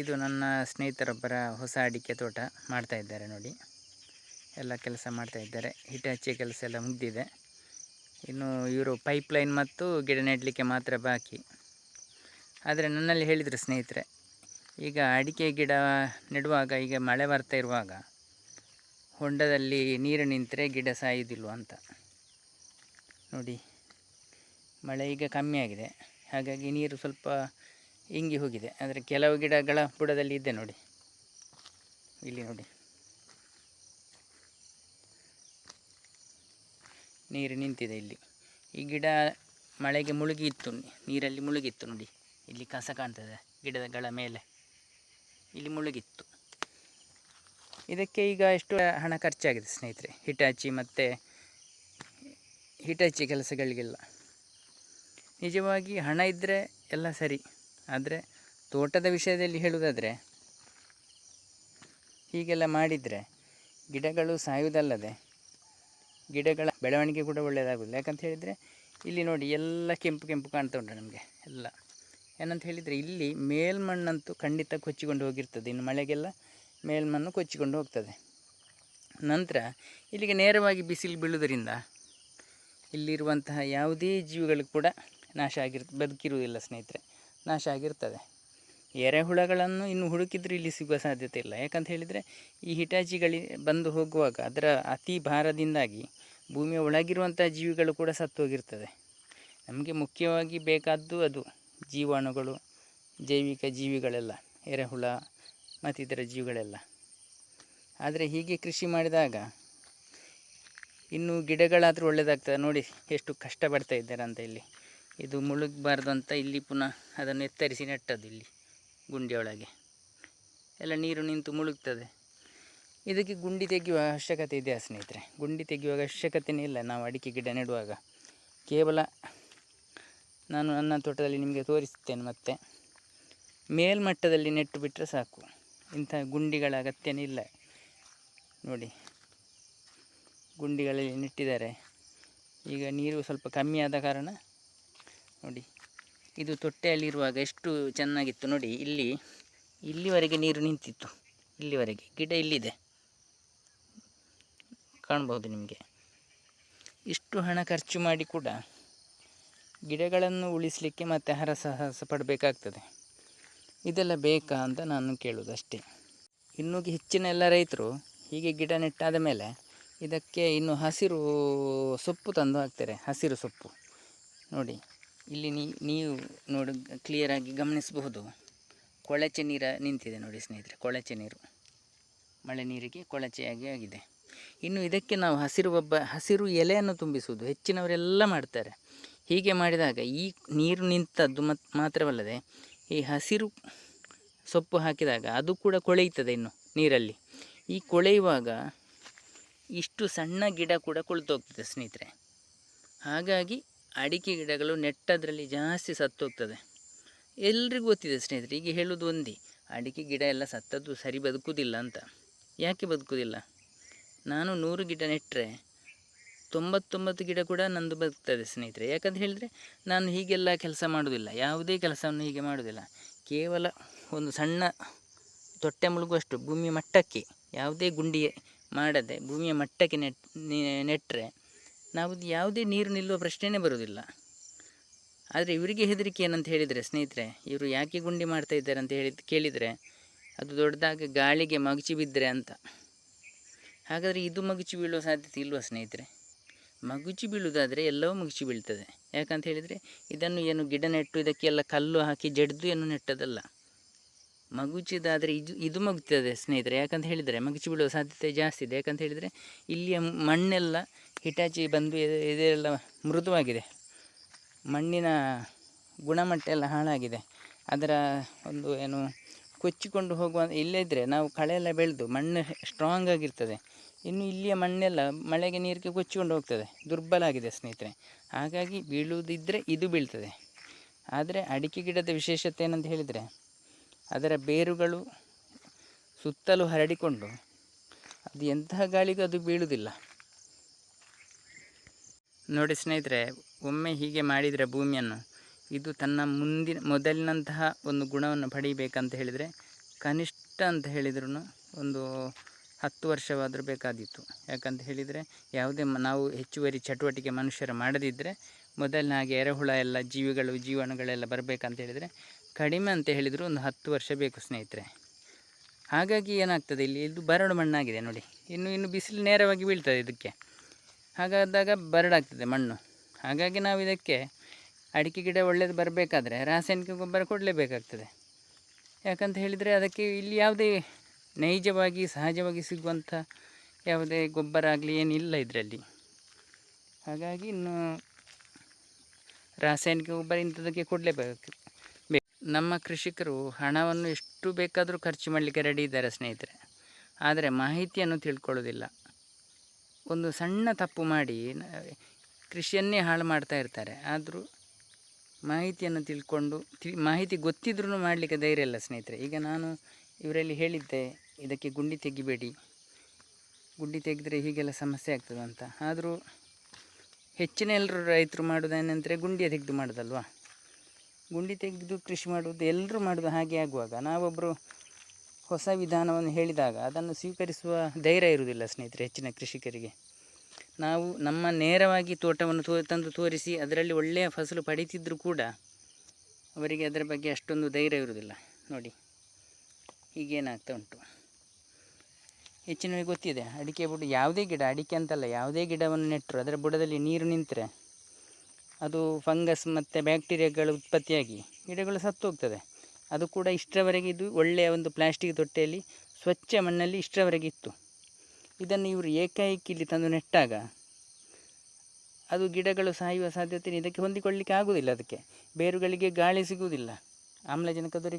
ಇದು ನನ್ನ ಸ್ನೇಹಿತರೊಬ್ಬರ ಹೊಸ ಅಡಿಕೆ ತೋಟ ಮಾಡ್ತಾ ಇದ್ದಾರೆ ನೋಡಿ. ಎಲ್ಲ ಕೆಲಸ ಮಾಡ್ತಾ ಇದ್ದಾರೆ. ಕೆಲಸ ಎಲ್ಲ ಮುಗಿದಿದೆ. ಇನ್ನು ಇವರು ಪೈಪ್ಲೈನ್ ಮತ್ತು ಗಿಡ ನೆಡಲಿಕ್ಕೆ ಮಾತ್ರ ಬಾಕಿ. ಆದರೆ ನನ್ನಲ್ಲಿ ಹೇಳಿದರು ಸ್ನೇಹಿತರೆ, ಈಗ ಅಡಿಕೆ ಗಿಡ ನೆಡುವಾಗ, ಈಗ ಮಳೆ ಬರ್ತಾ ಇರುವಾಗ ಹೊಂಡದಲ್ಲಿ ನೀರು ನಿಂತರೆ ಗಿಡ ಸಾಯುವುದಿಲ್ವ ಅಂತ. ನೋಡಿ, ಮಳೆ ಈಗ ಕಮ್ಮಿ ಆಗಿದೆ. ಹಾಗಾಗಿ ನೀರು ಸ್ವಲ್ಪ ಇಂಗಿ ಹೋಗಿದೆ. ಅಂದರೆ ಕೆಲವು ಗಿಡಗಳ ಬುಡದಲ್ಲಿ ಇದೆ ನೋಡಿ. ಇಲ್ಲಿ ನೋಡಿ. ನೀರು ನಿಂತಿದೆ ಇಲ್ಲಿ. ಈ ಗಿಡ ಮಳೆಗೆ ಮುಳುಗಿತ್ತು. ನೀರಲ್ಲಿ ಮುಳುಗಿತ್ತು ನೋಡಿ. ಇಲ್ಲಿ ಕಸ ಕಾಣ್ತದೆ ಗಿಡಗಳ ಮೇಲೆ. ಇಲ್ಲಿ ಮುಳುಗಿತ್ತು. ಇದಕ್ಕೆ ಈಗ ಎಷ್ಟು ಹಣ ಖರ್ಚಾಗಿದೆ ಸ್ನೇಹಿತರೆ? ಹಿಟಾಚಿ ಮತ್ತು ಹಿಟಾಚಿ ಕೆಲಸಗಳಿಗೆಲ್ಲ. ನಿಜವಾಗಿ ಹಣ ಇದ್ದರೆ ಎಲ್ಲ ಸರಿ. ಆದರೆ ತೋಟದ ವಿಷಯದಲ್ಲಿ ಹೇಳುವುದಾದರೆ, ಹೀಗೆಲ್ಲ ಮಾಡಿದರೆ ಗಿಡಗಳು ಸಾಯುವುದಲ್ಲದೆ ಗಿಡಗಳ ಬೆಳವಣಿಗೆ ಕೂಡ ಒಳ್ಳೆಯದಾಗೋದಿಲ್ಲ ಯಾಕಂತ ಹೇಳಿದರೆ ಇಲ್ಲಿ ನೋಡಿ ಎಲ್ಲ ಕೆಂಪು ಕೆಂಪು ಕಾಣ್ತಾ ಉಂಟು ನಮಗೆ, ಎಲ್ಲ. ಏನಂತ ಹೇಳಿದರೆ ಇಲ್ಲಿ ಮೇಲ್ಮಣ್ಣಂತೂ ಖಂಡಿತ ಕೊಚ್ಚಿಕೊಂಡು ಹೋಗಿರ್ತದೆ. ಇನ್ನು ಮಳೆಗೆಲ್ಲ ಮೇಲ್ಮಣ್ಣು ಕೊಚ್ಚಿಕೊಂಡು ಹೋಗ್ತದೆ. ನಂತರ ಇಲ್ಲಿಗೆ ನೇರವಾಗಿ ಬಿಸಿಲು ಬೀಳುವುದರಿಂದ ಇಲ್ಲಿರುವಂತಹ ಯಾವುದೇ ಜೀವಿಗಳು ಕೂಡ ನಾಶ ಆಗಿರ್, ಬದುಕಿರುವುದಿಲ್ಲ ಸ್ನೇಹಿತರೆ. ನಾಶ ಆಗಿರ್ತದೆ. ಎರೆಹುಳಗಳನ್ನು ಇನ್ನು ಹುಡುಕಿದ್ರೆ ಇಲ್ಲಿ ಸಿಗುವ ಸಾಧ್ಯತೆ ಇಲ್ಲ. ಯಾಕಂತ ಹೇಳಿದರೆ ಈ ಹಿಟಾಚಿಗಳಿ ಬಂದು ಹೋಗುವಾಗ ಅದರ ಅತಿ ಭಾರದಿಂದಾಗಿ ಭೂಮಿಯ ಒಳಗಿರುವಂಥ ಜೀವಿಗಳು ಕೂಡ ಸತ್ತು ಹೋಗಿರ್ತದೆ. ನಮಗೆ ಮುಖ್ಯವಾಗಿ ಬೇಕಾದ್ದು ಅದು ಜೀವಾಣುಗಳು, ಜೈವಿಕ ಜೀವಿಗಳೆಲ್ಲ ಎರೆಹುಳ ಮತ್ತಿತರ ಜೀವಿಗಳೆಲ್ಲ. ಆದರೆ ಹೀಗೆ ಕೃಷಿ ಮಾಡಿದಾಗ ಇನ್ನು ಗಿಡಗಳಾದರೂ ಒಳ್ಳೆಯದಾಗ್ತದೆ ನೋಡಿ ಎಷ್ಟು ಕಷ್ಟಪಡ್ತಾ ಇದ್ದಾರೆ ಅಂತ ಇಲ್ಲಿ. ಇದು ಮುಳುಗಬಾರ್ದು ಅಂತ ಇಲ್ಲಿ ಪುನಃ ಅದನ್ನು ಎತ್ತರಿಸಿ ನೆಟ್ಟದ್ದು ಇಲ್ಲಿ ಗುಂಡಿಯೊಳಗೆ. ಎಲ್ಲ ನೀರು ನಿಂತು ಮುಳುಗ್ತದೆ. ಇದಕ್ಕೆ ಗುಂಡಿ ತೆಗೆಯುವ ಅವಶ್ಯಕತೆ ಇದೆಯಾ ಸ್ನೇಹಿತರೆ? ಗುಂಡಿ ತೆಗೆಯುವ ಅವಶ್ಯಕತೆಯೇ ಇಲ್ಲ. ನಾವು ಅಡಿಕೆ ಗಿಡ ನೆಡುವಾಗ. ಕೇವಲ ನಾನು ನನ್ನ ತೋಟದಲ್ಲಿ ನಿಮಗೆ ತೋರಿಸ್ತೇನೆ ಮತ್ತೆ. ಮೇಲ್ಮಟ್ಟದಲ್ಲಿ ನೆಟ್ಟು ಬಿಟ್ಟರೆ ಸಾಕು. ಇಂಥ ಗುಂಡಿಗಳ ಅಗತ್ಯನೇ ಇಲ್ಲ. ನೋಡಿ. ಗುಂಡಿಗಳಲ್ಲಿ ನೆಟ್ಟಿದ್ದಾರೆ. ಈಗ ನೀರು ಸ್ವಲ್ಪ ಕಮ್ಮಿ ಆದ ಕಾರಣ ನೋಡಿ. ಇದು ತೊಟ್ಟೆಯಲ್ಲಿರುವಾಗ ಎಷ್ಟು ಚೆನ್ನಾಗಿತ್ತು ನೋಡಿ. ಇಲ್ಲಿ, ಇಲ್ಲಿವರೆಗೆ ನೀರು ನಿಂತಿತ್ತು. ಇಲ್ಲಿವರೆಗೆ. ಗಿಡ ಇಲ್ಲಿದೆ. ಕಾಣ್ಬೋದು ನಿಮಗೆ. ಇಷ್ಟು ಹಣ ಖರ್ಚು ಮಾಡಿ ಕೂಡ ಗಿಡಗಳನ್ನು ಉಳಿಸಲಿಕ್ಕೆ ಮತ್ತೆ ಹರಸಾಹಸ ಪಡಬೇಕಾಗ್ತದೆ. ಇದೆಲ್ಲ ಬೇಕಾ ಅಂತ ನಾನು ಕೇಳೋದು ಅಷ್ಟೇ ಇನ್ನೂ ಹೆಚ್ಚಿನ ಎಲ್ಲ ರೈತರು ಹೀಗೆ ಗಿಡ ನೆಟ್ಟಾದ ಮೇಲೆ ಇದಕ್ಕೆ ಇನ್ನು ಹಸಿರು ಸೊಪ್ಪು ತಂದು ಹಾಕ್ತಾರೆ. ಹಸಿರು ಸೊಪ್ಪು. ನೋಡಿ. ಇಲ್ಲಿ ನೀವು ನೋಡಿ ಕ್ಲಿಯರಾಗಿ ಗಮನಿಸಬಹುದು. ಕೊಳಚೆ ನೀರು ನಿಂತಿದೆ ನೋಡಿ ಸ್ನೇಹಿತರೆ, ಕೊಳಚೆ ನೀರು. ಮಳೆ ನೀರಿಗೆ ಕೊಳಚೆಯಾಗಿ ಆಗಿದೆ. ಇನ್ನು ಇದಕ್ಕೆ ನಾವು ಹಸಿರು ಒಬ್ಬ, ಹಸಿರು ಎಲೆಯನ್ನು ತುಂಬಿಸುವುದು ಹೆಚ್ಚಿನವರೆಲ್ಲ ಮಾಡ್ತಾರೆ. ಹೀಗೆ ಮಾಡಿದಾಗ ಈ ನೀರು ನಿಂತದ್ದು ಮತ್, ಮಾತ್ರವಲ್ಲದೆ ಈ ಹಸಿರು ಸೊಪ್ಪು ಹಾಕಿದಾಗ ಅದು ಕೂಡ ಕೊಳೆಯುತ್ತದೆ ಇನ್ನು ನೀರಲ್ಲಿ. ಈ ಕೊಳೆಯುವಾಗ ಇಷ್ಟು ಸಣ್ಣ ಗಿಡ ಕೂಡ ಕೊಳ್ತೋಗ್ತದೆ ಸ್ನೇಹಿತರೆ. ಹಾಗಾಗಿ ಅಡಿಕೆ ಗಿಡಗಳು ನೆಟ್ಟದ್ರಲ್ಲಿ ಜಾಸ್ತಿ ಸತ್ತೋಗ್ತದೆ. ಎಲ್ರಿಗೂ ಗೊತ್ತಿದೆ ಸ್ನೇಹಿತರೆ, ಈಗ ಹೇಳೋದು ಒಂದೇ, ಅಡಿಕೆ ಗಿಡ ಎಲ್ಲ ಸತ್ತದ್ದು ಸರಿ ಬದುಕುವುದಿಲ್ಲ ಅಂತ. ಯಾಕೆ ಬದುಕುವುದಿಲ್ಲ? ನಾನು ನೂರು ಗಿಡ ನೆಟ್ಟರೆ ತೊಂಬತ್ತೊಂಬತ್ತು ಗಿಡ ಕೂಡ ನಂದು ಬದುಕ್ತದೆ ಸ್ನೇಹಿತರೆ. ಯಾಕಂತ ಹೇಳಿದರೆ, ನಾನು ಹೀಗೆಲ್ಲ ಕೆಲಸ ಮಾಡೋದಿಲ್ಲ ಯಾವುದೇ ಕೆಲಸವನ್ನು ಹೀಗೆ ಮಾಡೋದಿಲ್ಲ ಕೇವಲ ಒಂದು ಸಣ್ಣ ತೊಟ್ಟೆ ಮುಳುಗುವಷ್ಟು, ಭೂಮಿಯ ಮಟ್ಟಕ್ಕೆ ಯಾವುದೇ ಗುಂಡಿ ಮಾಡದೆ ಭೂಮಿಯ ಮಟ್ಟಕ್ಕೆ ನೆಟ್, ನೆಟ್ಟರೆ ನಾವು ಯಾವುದೇ ನೀರು ನಿಲ್ಲುವ ಪ್ರಶ್ನೆಯೇ ಬರುವುದಿಲ್ಲ. ಆದರೆ ಇವರಿಗೆ ಹೆದರಿಕೆ ಏನಂತ ಹೇಳಿದರೆ, ಸ್ನೇಹಿತರೆ, ಇವರು ಯಾಕೆ ಗುಂಡಿ ಮಾಡ್ತಾ ಇದ್ದಾರೆ ಅಂತ ಹೇಳಿದ, ಕೇಳಿದರೆ ಅದು ದೊಡ್ಡದಾಗಿ ಗಾಳಿಗೆ ಮಗುಚಿ ಬಿದ್ದರೆ ಅಂತ. ಹಾಗಾದರೆ ಇದು ಮಗುಚಿ ಬೀಳುವ ಸಾಧ್ಯತೆ ಇಲ್ವ ಸ್ನೇಹಿತರೆ? ಮಗುಚಿ ಬೀಳುವುದಾದರೆ ಎಲ್ಲವೂ ಮಗುಚಿ ಬೀಳ್ತದೆ. ಯಾಕಂತ ಹೇಳಿದರೆ ಇದನ್ನು ಏನು ಗಿಡ ನೆಟ್ಟು, ಇದಕ್ಕೆಲ್ಲ ಕಲ್ಲು ಹಾಕಿ ಜಡ್ದು ಏನು ನೆಟ್ಟದಲ್ಲ. ಮಗುಚಿದಾದರೆ ಇದು ಇದು ಮಗುತ್ತದೆ ಸ್ನೇಹಿತರೆ. ಯಾಕಂತ ಹೇಳಿದರೆ ಮಗುಚಿ ಬೀಳುವ ಸಾಧ್ಯತೆ ಜಾಸ್ತಿ ಇದೆ. ಯಾಕಂತ ಹೇಳಿದರೆ ಇಲ್ಲಿಯ ಮಣ್ಣೆಲ್ಲ ಹಿಟಾಚಿ ಬಂದು ಇದೆಲ್ಲ ಮೃದುವಾಗಿದೆ. ಮಣ್ಣಿನ ಗುಣಮಟ್ಟ ಎಲ್ಲ ಹಾಳಾಗಿದೆ. ಅದರ ಒಂದು ಏನು ಕೊಚ್ಚಿಕೊಂಡು ಹೋಗುವ ಇಲ್ಲದಿದ್ದರೆ ನಾವು ಕಳೆ ಎಲ್ಲ ಬೆಳೆದು ಮಣ್ಣು ಸ್ಟ್ರಾಂಗ್ ಆಗಿರ್ತದೆ. ಇನ್ನು ಇಲ್ಲಿಯ ಮಣ್ಣೆಲ್ಲ ಮಳೆಗೆ ನೀರಿಗೆ ಕೊಚ್ಚಿಕೊಂಡು ಹೋಗ್ತದೆ. ದುರ್ಬಲ ಆಗಿದೆ ಸ್ನೇಹಿತರೆ. ಹಾಗಾಗಿ ಬೀಳುವುದಿದ್ದರೆ ಇದು ಬೀಳ್ತದೆ. ಆದರೆ ಅಡಿಕೆ ಗಿಡದ ವಿಶೇಷತೆ ಏನಂತ ಹೇಳಿದರೆ ಅದರ ಬೇರುಗಳು ಸುತ್ತಲೂ ಹರಡಿಕೊಂಡು ಅದು ಎಂತಹ ಗಾಳಿಗೂ ಅದು ಬೀಳುವುದಿಲ್ಲ. ನೋಡಿ ಸ್ನೇಹಿತರೆ, ಒಮ್ಮೆ ಹೀಗೆ ಮಾಡಿದರೆ ಭೂಮಿಯನ್ನು, ಇದು ತನ್ನ ಮುಂದಿನ, ಮೊದಲಿನಂತಹ ಒಂದು ಗುಣವನ್ನು ಪಡೀಬೇಕಂತ ಹೇಳಿದರೆ, ಕನಿಷ್ಠ ಅಂತ ಹೇಳಿದ್ರು ಒಂದು ಹತ್ತು ವರ್ಷವಾದರೂ ಬೇಕಾದಿತ್ತು ಯಾಕಂತ ಹೇಳಿದರೆ, ಯಾವುದೇ ನಾವು ಹೆಚ್ಚುವರಿ ಚಟುವಟಿಕೆ ಮನುಷ್ಯರು ಮಾಡದಿದ್ದರೆ ಮೊದಲನಾಗೆ ಎರೆಹುಳ ಎಲ್ಲ, ಜೀವಿಗಳು ಜೀವನಗಳೆಲ್ಲ ಬರಬೇಕಂತ ಹೇಳಿದರೆ ಕಡಿಮೆ ಅಂತ ಹೇಳಿದರೂ ಒಂದು ಹತ್ತು ವರ್ಷ ಬೇಕು ಸ್ನೇಹಿತರೆ. ಹಾಗಾಗಿ ಏನಾಗ್ತದೆ ಇಲ್ಲಿ? ಇದು ಬರಡು ಮಣ್ಣಾಗಿದೆ ನೋಡಿ. ಇನ್ನು ಇನ್ನು ಬಿಸಿಲು ನೇರವಾಗಿ ಬೀಳ್ತದೆ ಇದಕ್ಕೆ. ಹಾಗಾದಾಗ ಬರಡಾಗ್ತದೆ ಮಣ್ಣು. ಹಾಗಾಗಿ ನಾವು ಇದಕ್ಕೆ ಅಡಿಕೆ ಗಿಡ ಒಳ್ಳೇದು ಬರಬೇಕಾದ್ರೆ ರಾಸಾಯನಿಕ ಗೊಬ್ಬರ ಕೊಡಲೇಬೇಕಾಗ್ತದೆ. ಯಾಕಂತ ಹೇಳಿದರೆ ಅದಕ್ಕೆ ಇಲ್ಲಿ ಯಾವುದೇ ನೈಜವಾಗಿ, ಸಹಜವಾಗಿ ಸಿಗುವಂಥ ಯಾವುದೇ ಗೊಬ್ಬರ ಆಗಲಿ ಏನಿಲ್ಲ ಇದರಲ್ಲಿ. ಹಾಗಾಗಿ ಇನ್ನು ರಾಸಾಯನಿಕ ಗೊಬ್ಬರ ಇಂಥದಕ್ಕೆ ಕೊಡಲೇಬೇಕು. ಬೇಕು ನಮ್ಮ ಕೃಷಿಕರು ಹಣವನ್ನು ಎಷ್ಟು ಬೇಕಾದರೂ ಖರ್ಚು ಮಾಡಲಿಕ್ಕೆ ರೆಡಿ ಇದ್ದಾರೆ ಸ್ನೇಹಿತರೆ. ಆದರೆ ಮಾಹಿತಿಯನ್ನು ತಿಳ್ಕೊಳ್ಳೋದಿಲ್ಲ. ಒಂದು ಸಣ್ಣ ತಪ್ಪು ಮಾಡಿ ಕೃಷಿಯನ್ನೇ ಹಾಳು ಮಾಡ್ತಾ ಇರ್ತಾರೆ. ಆದರೂ ಮಾಹಿತಿಯನ್ನು ತಿಳ್ಕೊಂಡು ತಿ, ಮಾಹಿತಿ ಗೊತ್ತಿದ್ರೂ ಮಾಡಲಿಕ್ಕೆ ಧೈರ್ಯ ಇಲ್ಲ ಸ್ನೇಹಿತರೆ. ಈಗ ನಾನು ಇವರಲ್ಲಿ ಹೇಳಿದ್ದೆ, ಇದಕ್ಕೆ ಗುಂಡಿ ತೆಗಿಬೇಡಿ. ಗುಂಡಿ ತೆಗೆದರೆ ಹೀಗೆಲ್ಲ ಸಮಸ್ಯೆ ಆಗ್ತದೆ ಅಂತ ಆದರೂ ಹೆಚ್ಚಿನ ಎಲ್ಲರೂ ರೈತರು ಮಾಡೋದೇನೆಂದರೆ ಗುಂಡಿಯ ತೆಗೆದು ಮಾಡೋದಲ್ವಾ? ಗುಂಡಿ ತೆಗೆದು ಕೃಷಿ ಮಾಡುವುದು ಎಲ್ಲರೂ ಮಾಡುವುದು ಹಾಗೆ ಆಗುವಾಗ ನಾವೊಬ್ಬರು ಹೊಸ ವಿಧಾನವನ್ನು ಹೇಳಿದಾಗ ಅದನ್ನು ಸ್ವೀಕರಿಸುವ ಧೈರ್ಯ ಇರುವುದಿಲ್ಲ ಸ್ನೇಹಿತರೆ ಹೆಚ್ಚಿನ ಕೃಷಿಕರಿಗೆ. ನಾವು ನಮ್ಮ ನೇರವಾಗಿ ತೋಟವನ್ನು ತೋ, ತಂದು ತೋರಿಸಿ ಅದರಲ್ಲಿ ಒಳ್ಳೆಯ ಫಸಲು ಪಡೀತಿದ್ದರೂ ಕೂಡ ಅವರಿಗೆ ಅದರ ಬಗ್ಗೆ ಅಷ್ಟೊಂದು ಧೈರ್ಯ ಇರುವುದಿಲ್ಲ. ನೋಡಿ ಈಗೇನಾಗ್ತಾ ಉಂಟು. ಹೆಚ್ಚಿನವರಿಗೆ ಗೊತ್ತಿದೆ, ಅಡಿಕೆ ಬುಡ ಯಾವುದೇ ಗಿಡ, ಅಡಿಕೆ ಅಂತಲ್ಲ ಯಾವುದೇ ಗಿಡವನ್ನು ನೆಟ್ಟರು, ಅದರ ಬುಡದಲ್ಲಿ ನೀರು ನಿಂತರೆ ಅದು ಫಂಗಸ್ ಮತ್ತು ಬ್ಯಾಕ್ಟೀರಿಯಾಗಳು ಉತ್ಪತ್ತಿಯಾಗಿ ಗಿಡಗಳು ಸತ್ತು ಹೋಗ್ತದೆ ಅದು ಕೂಡ ಇಷ್ಟರವರೆಗೆ ಇದು ಒಳ್ಳೆಯ ಒಂದು ಪ್ಲಾಸ್ಟಿಕ್ ತೊಟ್ಟೆಯಲ್ಲಿ ಸ್ವಚ್ಛ ಮಣ್ಣಲ್ಲಿ ಇಷ್ಟರವರೆಗೆ ಇತ್ತು. ಇದನ್ನು ಇವರು ಏಕಾಏಕಿ ಇಲ್ಲಿ ತಂದು ನೆಟ್ಟಾಗ ಅದು ಗಿಡಗಳು ಸಾಯುವ ಸಾಧ್ಯತೆ ಇದಕ್ಕೆ ಹೊಂದಿಕೊಳ್ಳಲಿಕ್ಕೆ ಆಗುವುದಿಲ್ಲ ಅದಕ್ಕೆ. ಬೇರುಗಳಿಗೆ ಗಾಳಿ ಸಿಗುವುದಿಲ್ಲ. ಆಮ್ಲಜನಕ ದೊರೆ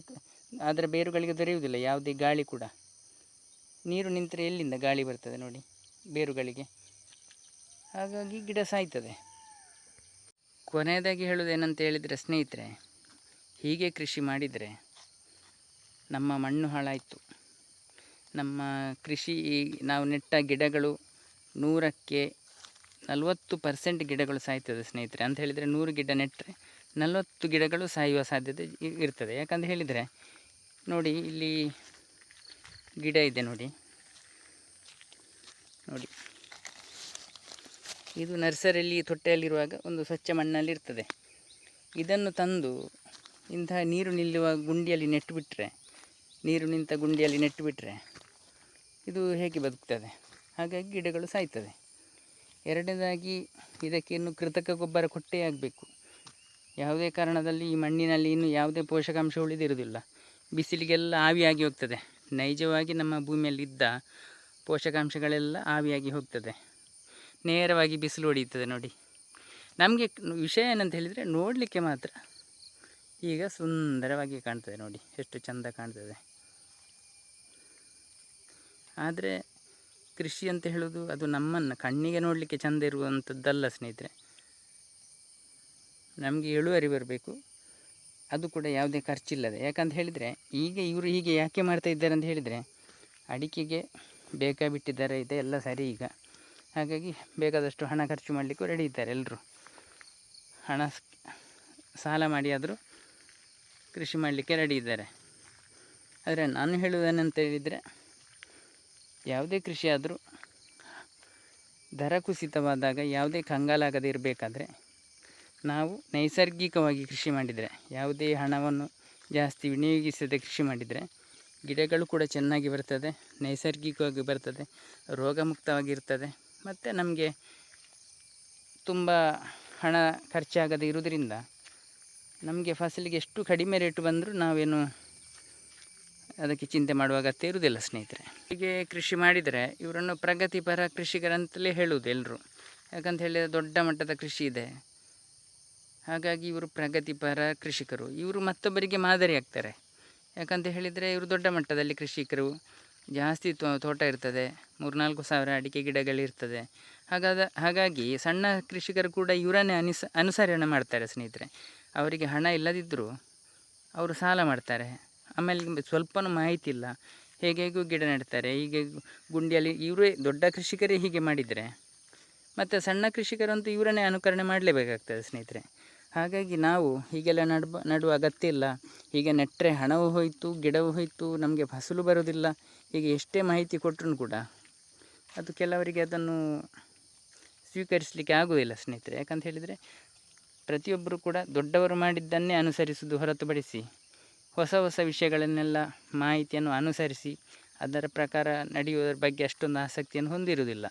ಅದರ ಬೇರುಗಳಿಗೆ ದೊರೆಯುವುದಿಲ್ಲ, ಯಾವುದೇ ಗಾಳಿ ಕೂಡ. ನೀರು ನಿಂತರೆ ಎಲ್ಲಿಂದ ಗಾಳಿ ಬರ್ತದೆ ನೋಡಿ, ಬೇರುಗಳಿಗೆ. ಹಾಗಾಗಿ ಗಿಡ ಸಾಯ್ತದೆ. ಕೊನೆಯದಾಗಿ ಹೇಳುವುದೇನಂತ ಹೇಳಿದರೆ, ಸ್ನೇಹಿತರೆ, ಹೀಗೆ ಕೃಷಿ ಮಾಡಿದರೆ ನಮ್ಮ ಮಣ್ಣು ಹಾಳಾಯಿತು. ನಮ್ಮ ಕೃಷಿ ನಾವು ನೆಟ್ಟ ಗಿಡಗಳು ನೂರಕ್ಕೆ ನಲವತ್ತು ಪರ್ಸೆಂಟ್ ಗಿಡಗಳು ಸಾಯ್ತದೆ ಸ್ನೇಹಿತರೆ. ಅಂತ ಹೇಳಿದರೆ ನೂರು ಗಿಡ ನೆಟ್ಟರೆ ನಲವತ್ತು ಗಿಡಗಳು ಸಾಯುವ ಸಾಧ್ಯತೆ ಇರ್ತದೆ. ಯಾಕಂತ ಹೇಳಿದರೆ, ನೋಡಿ ಇಲ್ಲಿ ಗಿಡ ಇದೆ ನೋಡಿ. ನೋಡಿ. ಇದು ನರ್ಸರಿಯಲ್ಲಿ ತೊಟ್ಟೆಯಲ್ಲಿರುವಾಗ ಒಂದು ಸ್ವಚ್ಛ ಮಣ್ಣಲ್ಲಿ ಇರ್ತದೆ. ಇದನ್ನು ತಂದು ಇಂತಹ ನೀರು ನಿಲ್ಲುವ ಗುಂಡಿಯಲ್ಲಿ ನೆಟ್ಟುಬಿಟ್ರೆ, ನೀರು ನಿಂತ ಗುಂಡಿಯಲ್ಲಿ ನೆಟ್ಟುಬಿಟ್ರೆ ಇದು ಹೇಗೆ ಬದುಕ್ತದೆ? ಹಾಗಾಗಿ ಗಿಡಗಳು ಸಾಯ್ತದೆ. ಎರಡನೇದಾಗಿ ಇದಕ್ಕೆ ಕೃತಕ ಗೊಬ್ಬರ ಕೊಟ್ಟೇ ಆಗಬೇಕು. ಯಾವುದೇ ಕಾರಣದಲ್ಲಿ ಈ ಮಣ್ಣಿನಲ್ಲಿ ಇನ್ನು ಯಾವುದೇ ಪೋಷಕಾಂಶ ಉಳಿದಿರುವುದಿಲ್ಲ. ಬಿಸಿಲಿಗೆಲ್ಲ ಆವಿಯಾಗಿ ಹೋಗ್ತದೆ. ನೈಜವಾಗಿ ನಮ್ಮ ಭೂಮಿಯಲ್ಲಿದ್ದ ಪೋಷಕಾಂಶಗಳೆಲ್ಲ ಆವಿಯಾಗಿ ಹೋಗ್ತದೆ. ನೇರವಾಗಿ ಬಿಸಿಲು ಹೊಡೆಯುತ್ತದೆ ನೋಡಿ. ನಮಗೆ ವಿಷಯ ಏನಂತ ಹೇಳಿದರೆ ನೋಡಲಿಕ್ಕೆ ಮಾತ್ರ ಈಗ ಸುಂದರವಾಗಿ ಕಾಣ್ತದೆ ನೋಡಿ, ಎಷ್ಟು ಚಂದ ಕಾಣ್ತದೆ. ಆದರೆ ಕೃಷಿ ಅಂತ ಹೇಳೋದು ಅದು ನಮ್ಮನ್ನು ಕಣ್ಣಿಗೆ ನೋಡಲಿಕ್ಕೆ ಚಂದ ಇರುವಂಥದ್ದಲ್ಲ ಸ್ನೇಹಿತರೆ. ನಮಗೆ ಇಳುವರಿ ಬರಬೇಕು, ಅದು ಕೂಡ ಯಾವುದೇ ಖರ್ಚಿಲ್ಲದೆ. ಯಾಕಂತ ಹೇಳಿದರೆ ಈಗ ಇವರು ಹೀಗೆ ಯಾಕೆ ಮಾಡ್ತಾ ಇದ್ದಾರೆ ಅಂತ ಹೇಳಿದರೆ, ಅಡಿಕೆಗೆ ಬೇಕಾಬಿಟ್ಟಿದ್ದಾರೆ ಇದೆ ಎಲ್ಲ ಸರಿ ಈಗ. ಹಾಗಾಗಿ ಬೇಕಾದಷ್ಟು ಹಣ ಖರ್ಚು ಮಾಡಲಿಕ್ಕೂ ರೆಡಿ ಇದ್ದಾರೆ ಎಲ್ಲರೂ ಹಣ ಸಾಲ ಮಾಡಿ ಆದರೂ ಕೃಷಿ ಮಾಡಲಿಕ್ಕೆ ರೆಡಿ ಇದ್ದಾರೆ. ಆದರೆ ನಾನು ಹೇಳುವುದೇನಂತ ಹೇಳಿದರೆ, ಯಾವುದೇ ಕೃಷಿ ಆದರೂ ದರ ಕುಸಿತವಾದಾಗ, ಯಾವುದೇ ಕಂಗಾಲಾಗದೇ ಇರಬೇಕಾದ್ರೆ ನಾವು ನೈಸರ್ಗಿಕವಾಗಿ ಕೃಷಿ ಮಾಡಿದರೆ, ಯಾವುದೇ ಹಣವನ್ನು ಜಾಸ್ತಿ ವಿನಿಯೋಗಿಸದೆ ಕೃಷಿ ಮಾಡಿದರೆ ಗಿಡಗಳು ಕೂಡ ಚೆನ್ನಾಗಿ ಬರ್ತದೆ, ನೈಸರ್ಗಿಕವಾಗಿ ಬರ್ತದೆ, ರೋಗಮುಕ್ತವಾಗಿರ್ತದೆ. ಮತ್ತು ನಮಗೆ ತುಂಬ ಹಣ ಖರ್ಚಾಗದೆ ಇರುವುದರಿಂದ ನಮಗೆ ಫಸಲಿಗೆ ಎಷ್ಟು ಕಡಿಮೆ ರೇಟ್ ಬಂದರೂ ನಾವೇನು ಅದಕ್ಕೆ ಚಿಂತೆ ಮಾಡುವ ಅಗತ್ಯ ಇರುವುದಿಲ್ಲ ಸ್ನೇಹಿತರೆ. ಹೀಗೆ ಕೃಷಿ ಮಾಡಿದರೆ ಇವರನ್ನು ಪ್ರಗತಿಪರ ಕೃಷಿಕರಂತಲೇ ಹೇಳುವುದು ಎಲ್ಲರೂ ಯಾಕಂತ ಹೇಳಿದರೆ ದೊಡ್ಡ ಮಟ್ಟದ ಕೃಷಿ ಇದೆ. ಹಾಗಾಗಿ ಇವರು ಪ್ರಗತಿಪರ ಕೃಷಿಕರು. ಇವರು ಮತ್ತೊಬ್ಬರಿಗೆ ಮಾದರಿ ಆಗ್ತಾರೆ. ಯಾಕಂತ ಹೇಳಿದರೆ ಇವರು ದೊಡ್ಡ ಮಟ್ಟದಲ್ಲಿ ಕೃಷಿಕರು. ಜಾಸ್ತಿ ತೋಟ ಇರ್ತದೆ. ಮೂರ್ನಾಲ್ಕು ಸಾವಿರ ಅಡಿಕೆ ಗಿಡಗಳಿರ್ತದೆ. ಹಾಗಾದ, ಹಾಗಾಗಿ ಸಣ್ಣ ಕೃಷಿಕರು ಕೂಡ ಇವರನ್ನೇ ಅನಿಸ, ಅನುಸರಣೆ ಮಾಡ್ತಾರೆ ಸ್ನೇಹಿತರೆ. ಅವರಿಗೆ ಹಣ ಇಲ್ಲದಿದ್ದರೂ ಅವರು ಸಾಲ ಮಾಡ್ತಾರೆ. ಆಮೇಲೆ ಸ್ವಲ್ಪನೂ ಮಾಹಿತಿ ಇಲ್ಲ ಹೇಗೆ ಹೇಗೂ ಗಿಡ ನೆಡ್ತಾರೆ. ಹೀಗೆ ಗುಂಡಿಯಲ್ಲಿ ಇವರೇ ದೊಡ್ಡ ಕೃಷಿಕರೇ ಹೀಗೆ ಮಾಡಿದರೆ. ಮತ್ತು ಸಣ್ಣ ಕೃಷಿಕರಂತೂ ಇವರನ್ನೇ ಅನುಕರಣೆ ಮಾಡಲೇಬೇಕಾಗ್ತದೆ ಸ್ನೇಹಿತರೆ. ಹಾಗಾಗಿ ನಾವು ಹೀಗೆಲ್ಲ ನಡ್ಬ, ನಡುವ ಅಗತ್ಯ ಇಲ್ಲ. ಹೀಗೆ ನೆಟ್ಟರೆ ಹಣವೂ ಹೋಯಿತು, ಗಿಡವೂ ಹೋಯಿತು, ನಮಗೆ ಫಸಲು ಬರೋದಿಲ್ಲ ಹೀಗೆ ಎಷ್ಟೇ ಮಾಹಿತಿ ಕೊಟ್ಟರೂ ಕೂಡ ಅದು ಕೆಲವರಿಗೆ ಅದನ್ನು ಸ್ವೀಕರಿಸಲಿಕ್ಕೆ ಆಗುವುದಿಲ್ಲ ಸ್ನೇಹಿತರೆ. ಯಾಕಂತ ಹೇಳಿದರೆ ಪ್ರತಿಯೊಬ್ಬರು ಕೂಡ ದೊಡ್ಡವರು ಮಾಡಿದ್ದನ್ನೇ ಅನುಸರಿಸುವುದು ಹೊರತುಪಡಿಸಿ ಹೊಸ ಹೊಸ ವಿಷಯಗಳನ್ನೆಲ್ಲ ಮಾಹಿತಿಯನ್ನು ಅನುಸರಿಸಿ ಅದರ ಪ್ರಕಾರ ನಡೆಯುವುದರ ಬಗ್ಗೆ ಅಷ್ಟೊಂದು ಆಸಕ್ತಿಯನ್ನು ಹೊಂದಿರುವುದಿಲ್ಲ.